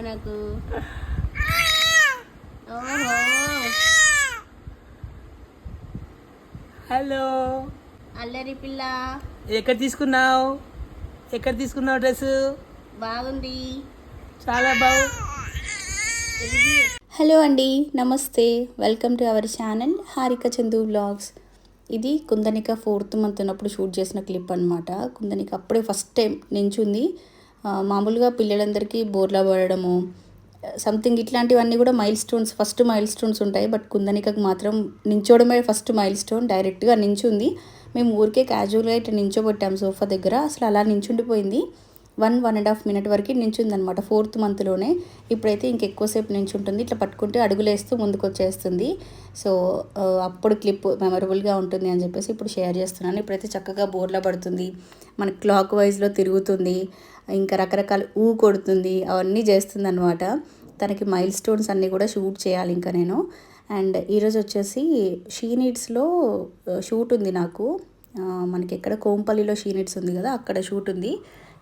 మనకు. ఓహో. హలో. అల్లరి పిల్ల. ఎక్కడ తీసుకున్నావు? ఎక్కడ తీసుకున్నావు డ్రెస్ బాగుంది. చాలా బాగు హలో అండి నమస్తే. Welcome to our channel Harika Chandu vlogs. ఇది కుందనిక ఫోర్త్ మంత్ ఉన్నప్పుడు షూట్ చేసిన క్లిప్ అనమాట కుందనిక అప్పుడే ఫస్ట్ టైం నించుంది. మామూలుగా పిల్లలందరికీ బోర్లా పడడము సంథింగ్ ఇట్లాంటివన్నీ కూడా milestones first milestones ఉంటాయి. బట్ కుందనికకు మాత్రం నించోవడమే ఫస్ట్ మైల్ స్టోన్ డైరెక్ట్గా నించుంది. మేము ఊరికే క్యాజువల్గా ఇట్లా నించోబెట్టాము సోఫా దగ్గర. అసలు అలా నించుండిపోయింది. One one and half minute వరకు నించుంది అనమాట ఫోర్త్ మంత్లోనే ఇప్పుడైతే ఇంకెక్కువసేపు నించుంటుంది. ఇట్లా పట్టుకుంటే అడుగులేస్తూ ముందుకు వచ్చేస్తుంది సో అప్పుడు క్లిప్ మెమరబుల్గా ఉంటుంది అని చెప్పేసి ఇప్పుడు షేర్ చేస్తున్నాను. ఇప్పుడైతే చక్కగా బోర్లా పడుతుంది. మన క్లాక్ వైజ్లో తిరుగుతుంది. ఇంకా రకరకాల ఊ కొడుతుంది. అవన్నీ చేస్తుంది అనమాట తనకి మైల్ స్టోన్స్ అన్నీ కూడా షూట్ చేయాలి ఇంకా నేను. అండ్ ఈరోజు వచ్చేసి షీ నీడ్స్లో షూట్ ఉంది నాకు. మనకి ఎక్కడ కోంపల్లిలో షీ నీడ్స్ ఉంది కదా అక్కడ షూట్ ఉంది.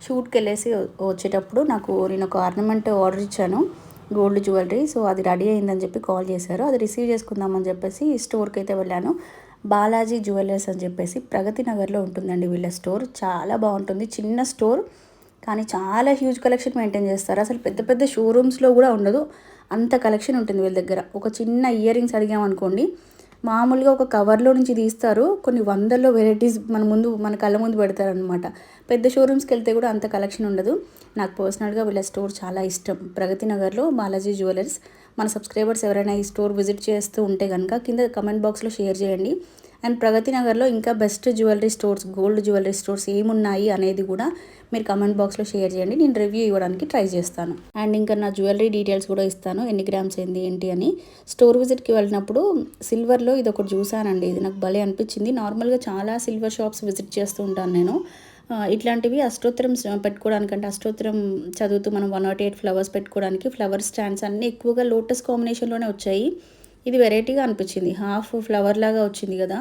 షూట్కి వెళ్ళేసి వచ్చేటప్పుడు నాకు నేను ఒక ఆర్నమెంట్ ఆర్డర్ ఇచ్చాను గోల్డ్ జ్యువెలరీ. సో అది రెడీ అయిందని చెప్పి కాల్ చేశారు. అది రిసీవ్ చేసుకుందామని చెప్పేసి స్టోర్కి అయితే వెళ్ళాను. బాలాజీ జ్యువెలర్స్ అని చెప్పేసి ప్రగతి నగర్లో ఉంటుందండి వీళ్ళ స్టోర్. చాలా బాగుంటుంది. చిన్న స్టోర్ కానీ చాలా హ్యూజ్ కలెక్షన్ మెయింటైన్ చేస్తారు. అసలు పెద్ద పెద్ద షోరూమ్స్లో కూడా ఉండదు. అంత కలెక్షన్ ఉంటుంది వీళ్ళ దగ్గర. ఒక చిన్న ఇయర్ రింగ్స్ అడిగామనుకోండి మామూలుగా ఒక కవర్లో నుంచి తీస్తారు. కొన్ని వందల్లో వెరైటీస్ మన ముందు మన కళ్ళ ముందు పెడతారనమాట పెద్ద షోరూమ్స్కి వెళ్తే కూడా అంత కలెక్షన్ ఉండదు. నాకు పర్సనల్గా వీళ్ళ స్టోర్ చాలా ఇష్టం. ప్రగతి నగర్లో బాలాజీ జ్యువెలర్స్. మన సబ్స్క్రైబర్స్ ఎవరైనా ఈ స్టోర్ విజిట్ చేస్తూ ఉంటే కనుక కింద కమెంట్ బాక్స్లో షేర్ చేయండి. అండ్ ప్రగతి నగర్లో ఇంకా best jewellery stores gold jewellery stores ఏమున్నాయి అనేది కూడా మీరు కమెంట్ బాక్స్లో షేర్ చేయండి. నేను రివ్యూ ఇవ్వడానికి ట్రై చేస్తాను. అండ్ ఇంకా నా జ్యువెలరీ డీటెయిల్స్ కూడా ఇస్తాను. ఎన్ని గ్రామ్స్ ఏంది ఏంటి అని. స్టోర్ విజిట్కి వెళ్ళినప్పుడు సిల్వర్లో ఇది ఒకటి చూసానండి ఇది నాకు భలే అనిపించింది. నార్మల్గా చాలా సిల్వర్ షాప్స్ విజిట్ చేస్తూ ఉంటాను నేను. ఇట్లాంటివి అష్టోత్తరం పెట్టుకోవడానికంటే అష్టోత్తరం చదువుతూ మనం వన్ నాట్ ఎయిట్ ఫ్లవర్స్ పెట్టుకోవడానికి ఫ్లవర్ స్టాండ్స్ అన్నీ ఎక్కువగా లోటస్ కాంబినేషన్లోనే వచ్చాయి. ఇది వెరైటీగా అనిపించింది. హాఫ్ ఫ్లవర్ లాగా వచ్చింది కదా.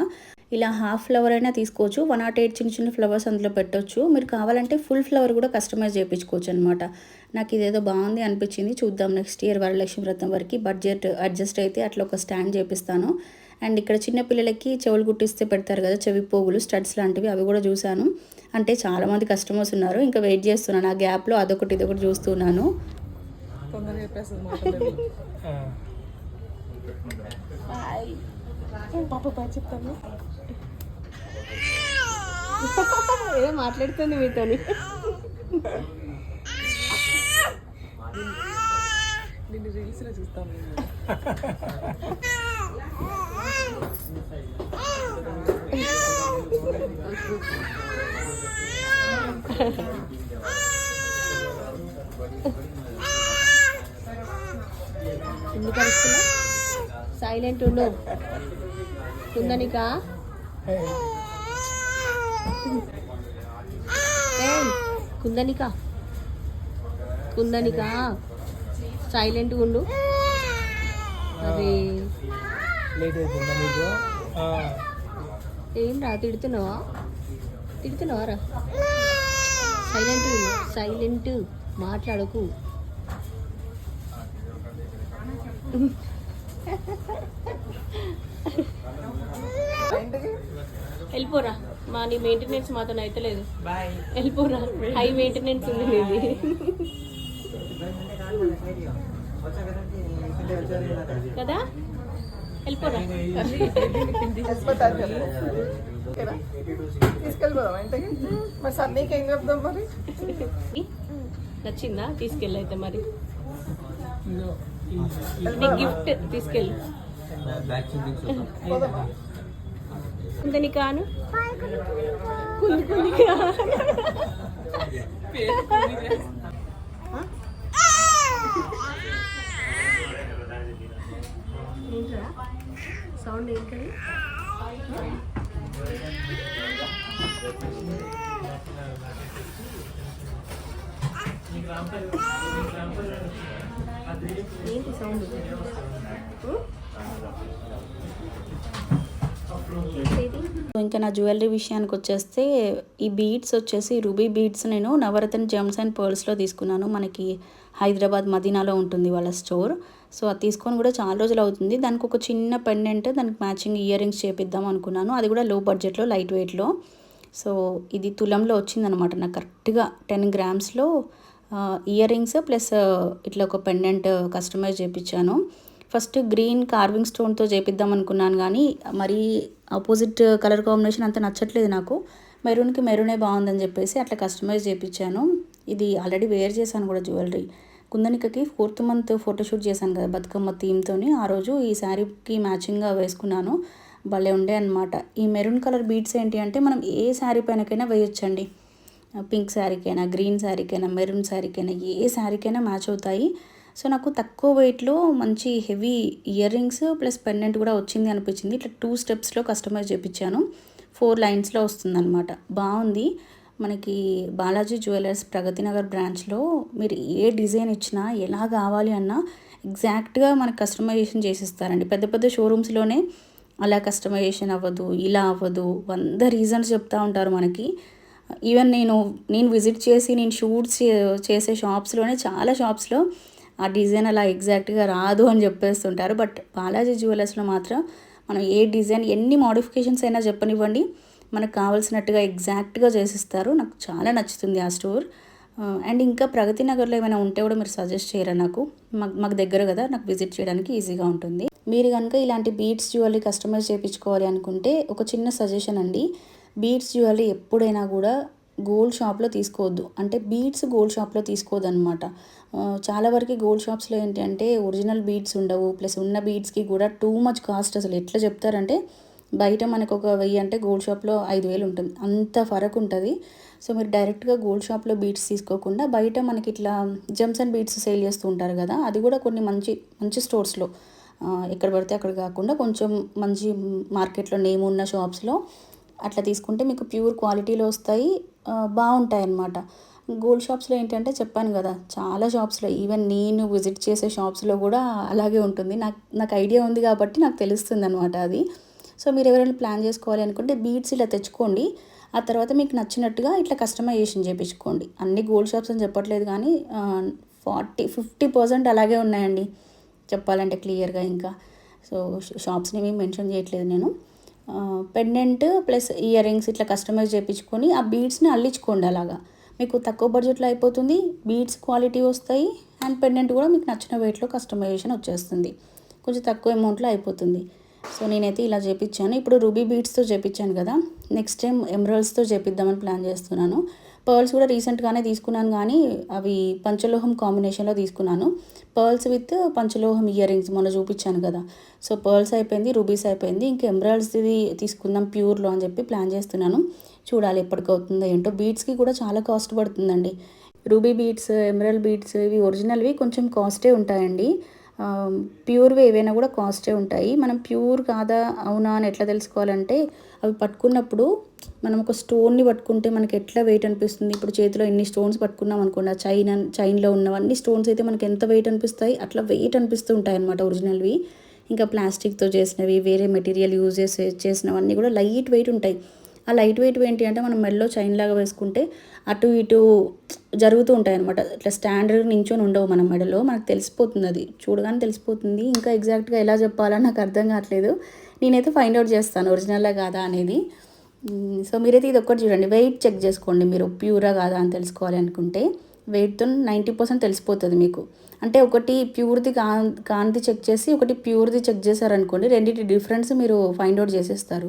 ఇలా హాఫ్ ఫ్లవర్ అయినా తీసుకోవచ్చు. వన్ నాట్ ఎయిట్ చిన్న చిన్న ఫ్లవర్స్ అందులో పెట్టొచ్చు. మీరు కావాలంటే ఫుల్ ఫ్లవర్ కూడా కస్టమైజ్ చేయించుకోవచ్చు అనమాట నాకు ఇదేదో బాగుంది అనిపించింది. చూద్దాం నెక్స్ట్ ఇయర్ వరలక్ష్మి వ్రతం వరకు బడ్జెట్ అడ్జస్ట్ అయితే అట్లా ఒక స్టాండ్ చేపిస్తాను. అండ్ ఇక్కడ చిన్న పిల్లలకి చెవులు కుట్టిస్తే పెడతారు కదా. చెవి పోగులు స్టడ్స్ లాంటివి అవి కూడా చూశాను. అంటే చాలామంది కస్టమర్స్ ఉన్నారు. ఇంకా వెయిట్ చేస్తున్నాను. ఆ గ్యాప్లో అదొకటి ఇదొకటి చూస్తున్నాను. మాట్లాడండి పాప బాగా చెప్తాను. ఏదో మాట్లాడుతుంది మీతోని? నిన్ను రీల్స్లో చూస్తాను ఎందుకు అరుస్తున్నా సైలెంట్ ఉండు. కుందనిక కుందనిక కుందనిక సైలెంట్గా ఉండు. మీకు ఏం రా తిడుతున్నావా? తిడుతున్నావా రా? సైలెంట్ ఉండు సైలెంట్ మాట్లాడకు. వెళ్ళిపోరా. మా నీ మెయింటెనెన్స్ మాతో అయితే లేదు. వెళ్ళిపోరా. హై మెయింటెనెన్స్ ఉంది నీది. కదా? వెళ్ళిపోరా. తీసుకెళ్ళిపోదాం ఇంటికి? మరి సార్ నీకేం చెప్దాం మరి? నచ్చిందా? తీసుకెళ్ళి అయితే మరి. నీ గిఫ్ట్ తీసుకెళ్ళి. కుందని కాను కుంది కుంది సౌండ్ ఏంటది? ఏంటి సౌండ్ ఇంకా నా జ్యువెలరీ విషయానికి వచ్చేస్తే ఈ బీడ్స్ వచ్చేసి రూబీ బీడ్స్ నేను నవరత్న జెమ్స్ అండ్ పర్ల్స్లో తీసుకున్నాను. మనకి హైదరాబాద్ మదీనాలో ఉంటుంది వాళ్ళ స్టోర్ సో అది తీసుకొని కూడా చాలా రోజులు అవుతుంది. దానికి ఒక చిన్న పెండెంట్ దానికి మ్యాచింగ్ ఇయర్ రింగ్స్ చేపిద్దాం అనుకున్నాను. అది కూడా లో బడ్జెట్లో లైట్ వెయిట్లో సో ఇది తులంలో వచ్చిందనమాట నాకు కరెక్ట్గా టెన్ గ్రామ్స్లో ఇయర్ రింగ్స్ ప్లస్ ఇట్లా ఒక పెండెంట్ కస్టమైజ్ చేయించాను ఫస్ట్ గ్రీన్ కార్వింగ్ స్టోన్తో చేపిద్దాం అనుకున్నాను కానీ మరీ ఆపోజిట్ కలర్ కాంబినేషన్ అంత నచ్చట్లేదు నాకు. మెరూన్కి మెరూనే బాగుందని చెప్పేసి అట్లా కస్టమైజ్ చేయించాను ఇది ఆల్రెడీ వేర్ చేశాను కూడా జ్యువెలరీ కుందనికకి ఫోర్త్ మంత్ ఫోటోషూట్ చేశాను కదా బతుకమ్మ థీమ్తోని ఆ రోజు ఈ శారీకి మ్యాచింగ్గా వేసుకున్నాను. భలే ఉండే అనమాట ఈ మెరూన్ కలర్ బీడ్స్ ఏంటి అంటే మనం ఏ శారీ పైనకైనా వేయొచ్చండి. పింక్ శారీకైనా గ్రీన్ శారీకైనా మెరూన్ శారీకైనా ఏ శారీకైనా మ్యాచ్ అవుతాయి. సో నాకు తక్కువ వెయిట్లో మంచి heavy ear rings plus pendant కూడా వచ్చింది అనిపించింది. ఇట్లా టూ స్టెప్స్లో కస్టమైజ్ చేయించాను ఫోర్ లైన్స్లో వస్తుందన్నమాట. బాగుంది. మనకి బాలాజీ జ్యువెలర్స్ ప్రగతి నగర్ బ్రాంచ్లో మీరు ఏ డిజైన్ ఇచ్చినా ఎలా కావాలి అన్నా ఎగ్జాక్ట్గా మనకు కస్టమైజేషన్ చేసిస్తారండి. పెద్ద పెద్ద షోరూమ్స్లోనే అలా కస్టమైజేషన్ అవ్వదు ఇలా అవ్వదు వంద రీజన్స్ చెప్తూ ఉంటారు మనకి. ఈవెన్ నేను నేను విజిట్ చేసి నేను షూట్స్ చేసే షాప్స్లోనే చాలా షాప్స్లో ఆ డిజైన్ అలా ఎగ్జాక్ట్గా రాదు అని చెప్పేస్తుంటారు. బట్ బాలాజీ జ్యువెలర్స్లో మాత్రం మనం ఏ డిజైన్ ఎన్ని మోడిఫికేషన్స్ అయినా చెప్పనివ్వండి. మనకు కావాల్సినట్టుగా ఎగ్జాక్ట్గా చేసిస్తారు. నాకు చాలా నచ్చుతుంది ఆ స్టోర్ అండ్ ఇంకా ప్రగతి నగర్లో ఏమైనా ఉంటే కూడా మీరు సజెస్ట్ చేయరా నాకు? మాకు మాకు దగ్గర కదా నాకు విజిట్ చేయడానికి ఈజీగా ఉంటుంది. మీరు కనుక ఇలాంటి బీట్స్ జ్యువెలరీ కస్టమైజ్ చేయించుకోవాలి అనుకుంటే ఒక చిన్న సజెషన్ అండి. బీట్స్ జ్యువెలరీ ఎప్పుడైనా కూడా గోల్డ్ షాప్లో తీసుకోవద్దు. అంటే బీడ్స్ గోల్డ్ షాప్లో తీసుకోవద్దు అనమాట చాలా వరకు గోల్డ్ షాప్స్లో ఏంటంటే ఒరిజినల్ బీడ్స్ ఉండవు. ప్లస్ ఉన్న బీడ్స్కి కూడా టూ మచ్ కాస్ట్ అసలు. ఎట్లా చెప్తారంటే బయట మనకు ఒక వెయ్యి అంటే గోల్డ్ షాప్లో ఐదు వేలు ఉంటుంది. అంత ఫరక్ ఉంటుంది. సో మీరు డైరెక్ట్గా గోల్డ్ షాప్లో బీట్స్ తీసుకోకుండా బయట మనకి ఇట్లా జమ్స్ అండ్ బీట్స్ సేల్ చేస్తూ ఉంటారు కదా అది కూడా కొన్ని మంచి మంచి స్టోర్స్లో. ఎక్కడ పడితే అక్కడ కాకుండా కొంచెం మంచి మార్కెట్లో నేమ్ ఉన్న షాప్స్లో అట్లా తీసుకుంటే మీకు ప్యూర్ క్వాలిటీలో వస్తాయి బాగుంటాయి అన్నమాట గోల్డ్ షాప్స్లో ఏంటంటే చెప్పాను కదా చాలా షాప్స్లో ఈవెన్ నేను విజిట్ చేసే షాప్స్లో కూడా అలాగే ఉంటుంది. నాకు నాకు ఐడియా ఉంది కాబట్టి నాకు తెలుస్తుంది అనమాట అది. సో మీరు ఎవరైనా ప్లాన్ చేసుకోవాలి అనుకుంటే బీడ్స్ ఇలా తెచ్చుకోండి. ఆ తర్వాత మీకు నచ్చినట్టుగా ఇట్లా కస్టమైజేషన్ చేయించుకోండి అన్ని గోల్డ్ షాప్స్ అని చెప్పట్లేదు కానీ ఫార్టీ ఫిఫ్టీ పర్సెంట్ అలాగే ఉన్నాయండి. చెప్పాలంటే క్లియర్గా ఇంకా. సో షాప్స్ని ఏమీ మెన్షన్ చేయట్లేదు నేను. పెండెంట్ ప్లస్ ఇయర్ రింగ్స్ ఇట్లా కస్టమైజ్ చేయించుకొని ఆ బీడ్స్ని అల్లించుకోండి అలాగా. మీకు తక్కువ బడ్జెట్లో అయిపోతుంది బీడ్స్ క్వాలిటీ వస్తాయి అండ్ పెండెంట్ కూడా మీకు నచ్చిన వెయిట్లో కస్టమైజేషన్ వచ్చేస్తుంది. కొంచెం తక్కువ అమౌంట్లో అయిపోతుంది. సో నేనైతే ఇలా చేపించాను. ఇప్పుడు రూబీ బీడ్స్తో చేపించాను కదా. నెక్స్ట్ టైం ఎమరల్స్తో చేపిద్దామని ప్లాన్ చేస్తున్నాను. పర్ల్స్ కూడా రీసెంట్గానే తీసుకున్నాను కానీ అవి పంచలోహం కాంబినేషన్లో తీసుకున్నాను. పర్ల్స్ విత్ పంచలోహం ఇయర్ రింగ్స్ మొన్న చూపించాను కదా. సో పర్ల్స్ అయిపోయింది రూబీస్ అయిపోయింది ఇంకా ఎమరాల్డ్స్ది తీసుకుందాం ప్యూర్లో అని చెప్పి ప్లాన్ చేస్తున్నాను. చూడాలి ఎప్పటికవుతుందో ఏంటో. బీడ్స్కి కూడా చాలా కాస్ట్ పడుతుందండి. రూబీ బీడ్స్ ఎమరల్ బీడ్స్ ఇవి ఒరిజినల్వి కొంచెం కాస్టే ఉంటాయండి. ప్యూర్వి ఏవైనా కూడా కాస్టే ఉంటాయి. మనం ప్యూర్ కాదా అవునా అని ఎట్లా తెలుసుకోవాలంటే అవి పట్టుకున్నప్పుడు మనం ఒక స్టోన్ని పట్టుకుంటే మనకి ఎట్లా వెయిట్ అనిపిస్తుంది? ఇప్పుడు చేతిలో ఎన్ని స్టోన్స్ పట్టుకున్నాం అనుకోండి ఆ చైన్ చైన్లో ఉన్నవన్నీ స్టోన్స్ అయితే మనకి ఎంత వెయిట్ అనిపిస్తాయి? అట్లా వెయిట్ అనిపిస్తూ ఉంటాయి అనమాట ఒరిజినల్వి ఇంకా ప్లాస్టిక్తో చేసినవి వేరే మెటీరియల్ యూజ్ చేసే చేసినవన్నీ కూడా లైట్ వెయిట్ ఉంటాయి. ఆ లైట్ వెయిట్ ఏంటి అంటే మనం మెడలో చైన్ లాగా వేసుకుంటే అటు ఇటు జరుగుతూ ఉంటాయి అనమాట ఇట్లా స్టాండర్డ్ నించొని ఉండవు మన మెడలో. మనకు తెలిసిపోతుంది అది. చూడగానే తెలిసిపోతుంది. ఇంకా ఎగ్జాక్ట్గా ఎలా చెప్పాలని నాకు అర్థం కావట్లేదు. నేనైతే ఫైండ్ అవుట్ చేస్తాను. ఒరిజినల్లా కాదా అనేది. సో మీరైతే ఇది ఒక్కటి చూడండి. వెయిట్ చెక్ చేసుకోండి మీరు. ప్యూరా కాదా అని తెలుసుకోవాలి అనుకుంటే. వెయిట్తో నైంటీ పర్సెంట్ తెలిసిపోతుంది మీకు. అంటే ఒకటి ప్యూర్ది కా కాంతి చెక్ చేసి ఒకటి ప్యూర్ది చెక్ చేశారనుకోండి రెండింటి డిఫరెన్స్ మీరు ఫైండ్ అవుట్ చేసేస్తారు.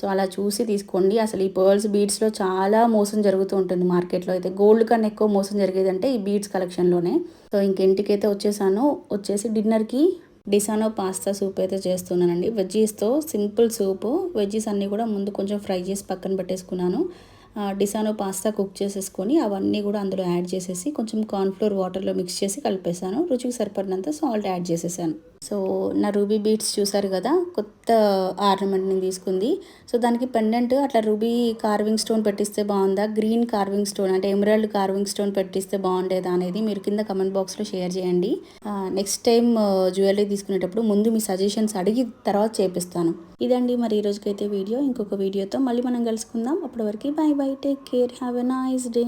సో అలా చూసి తీసుకోండి. అసలు ఈ పర్ల్స్ బీడ్స్లో చాలా మోసం జరుగుతూ ఉంటుంది మార్కెట్లో. అయితే గోల్డ్ కన్నా ఎక్కువ మోసం జరిగేదంటే ఈ బీడ్స్ కలెక్షన్లోనే. సో ఇంకింటికైతే వచ్చేసాను వచ్చేసి డిన్నర్కి డిసానో పాస్తా సూప్ అయితే చేస్తున్నానండి. వెజ్జీస్తో సింపుల్ సూపు. వెజ్జీస్ అన్నీ కూడా ముందు కొంచెం ఫ్రై చేసి పక్కన పెట్టేసుకున్నాను. డిసానో పాస్తా కుక్ చేసేసుకొని అవన్నీ కూడా అందులో యాడ్ చేసేసి కొంచెం కార్న్ఫ్లోర్ వాటర్లో మిక్స్ చేసి కలిపేసాను రుచికి సరిపడినంత సాల్ట్ యాడ్ చేసేసాను. సో నా రూబీ బీట్స్ చూసారు కదా కొత్త ఆర్నమెంట్ని తీసుకుంది. సో దానికి పెండెంట్ అట్లా రూబీ కార్వింగ్ స్టోన్ పెట్టిస్తే బాగుందా? గ్రీన్ కార్వింగ్ స్టోన్ అంటే ఎమరాల్డ్ కార్వింగ్ స్టోన్ పెట్టిస్తే బాగుండేదా అనేది మీరు కింద కమెంట్ బాక్స్లో షేర్ చేయండి. నెక్స్ట్ టైం జ్యువెలరీ తీసుకునేటప్పుడు ముందు మీ సజెషన్స్ అడిగి తర్వాత చేపిస్తాను. ఇదండి మరి ఈ రోజుకైతే వీడియో. ఇంకొక వీడియోతో మళ్ళీ మనం కలుసుకుందాం. అప్పటి వరకు bye bye take care have a nice day